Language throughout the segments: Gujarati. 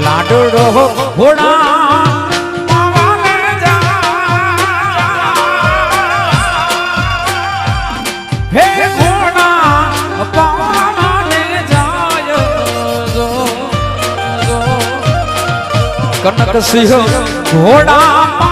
લાડડો ઘોડા. હે ઘોડા પાવાને જાય જો. કનક સિંહ ઘોડા.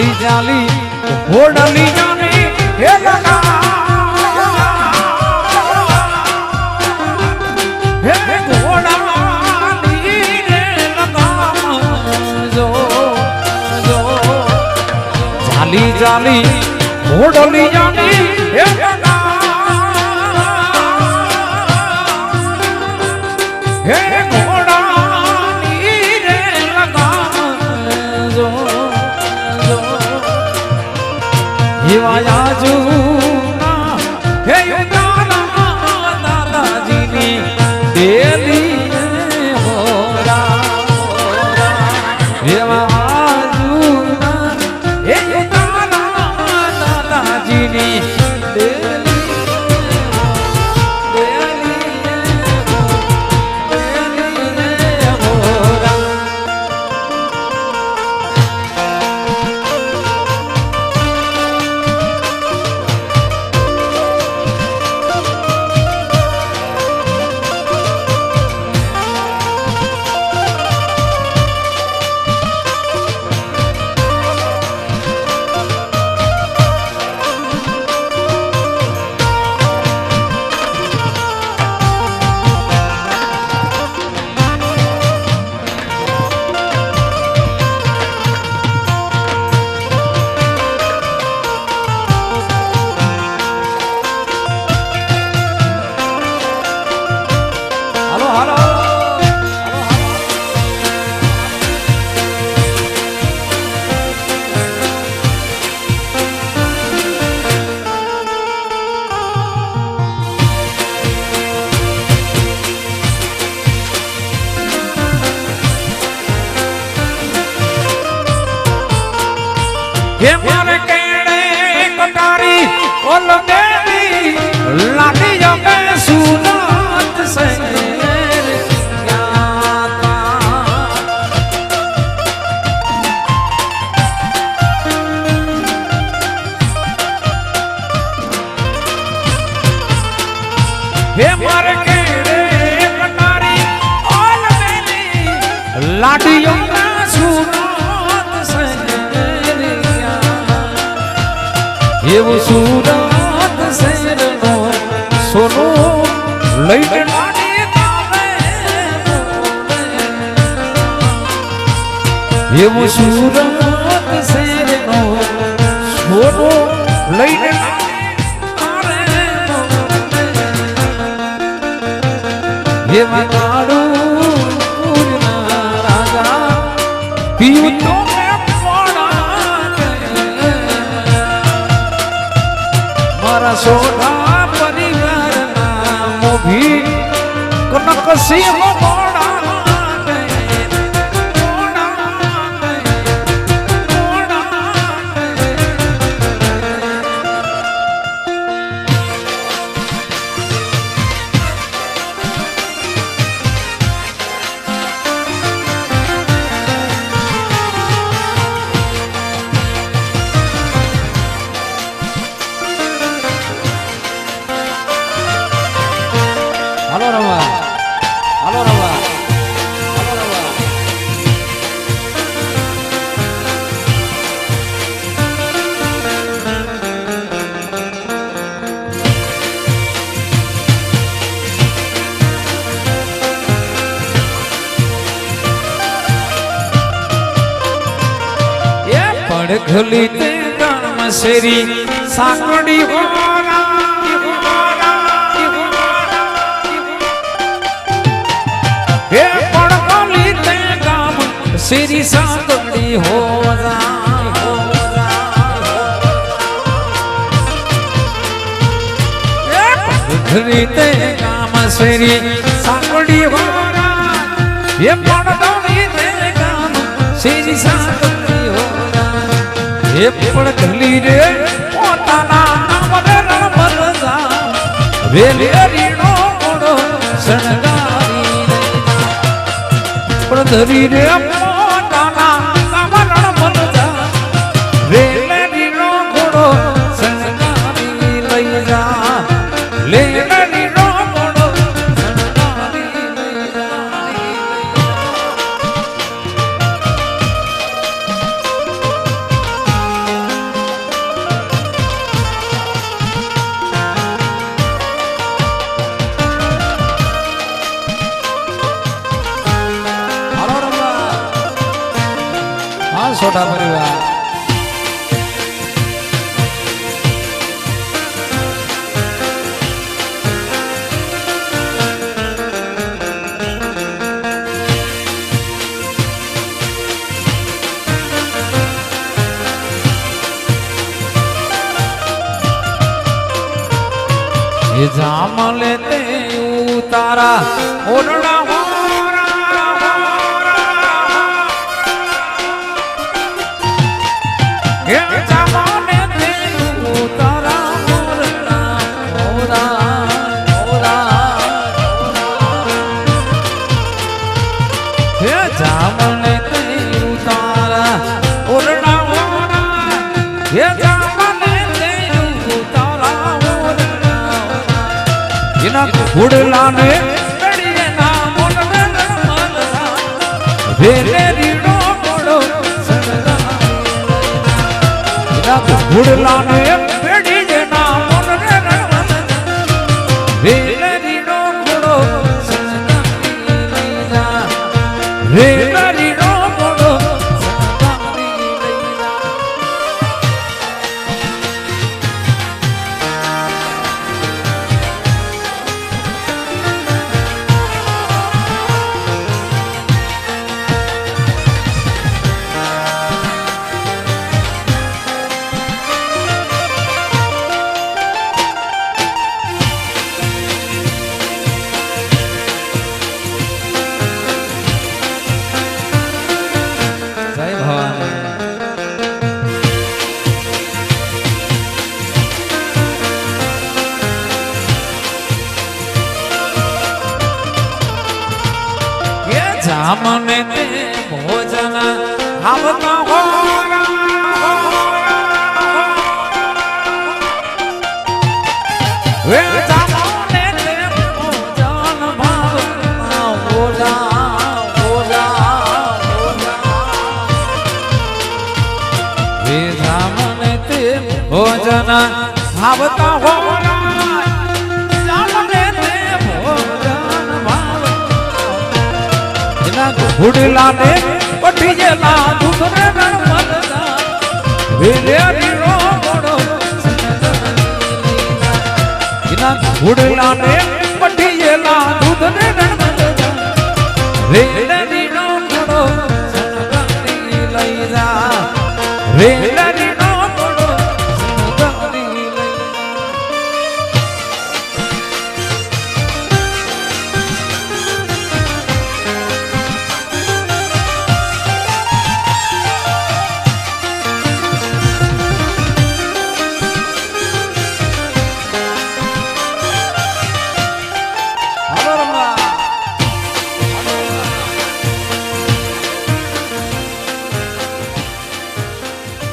જાલી જાલી હો ડલી જાલી હે લગા જાલી જાલી હોડલી જાલી you. લાડીઓ એવું સુરત સોનું લઈને એવું સુરત સોનું લઈને એમાં કાળું મારા સોના પરિવાર ના મોભી કનક સિંહ પડઘલી તે ગામ શેરી સાંકડી હોરા હે પડઘલી તે ગામ શેરી સાંકડી હોરા રીતે ગામ શેરી સાંકડી હોરા એ પડઘલી તે ગામ શેરી સાંકડી હોરા એ કલી રે. પોતાના નામ રે વેલે રીણો મોડો પણ ધરી રે છોટા પરિવાર. એ જામલે તે ઉતારા ઓરડા એના ઘોડલાને લડીએ ના મોનને. નમલતા વેલે રીડો મોડો એના ઘોડલાને ભોજન ભાવતા ઓલા ઓલા ઓલા એ જામને તે ભોજન આવતા હોરા જામને તે ભોજન ભાવતા એના ઘોડલાને પઠી ગયેલા દૂધને ગણમલતા વેલે રીણો મોડો પઠી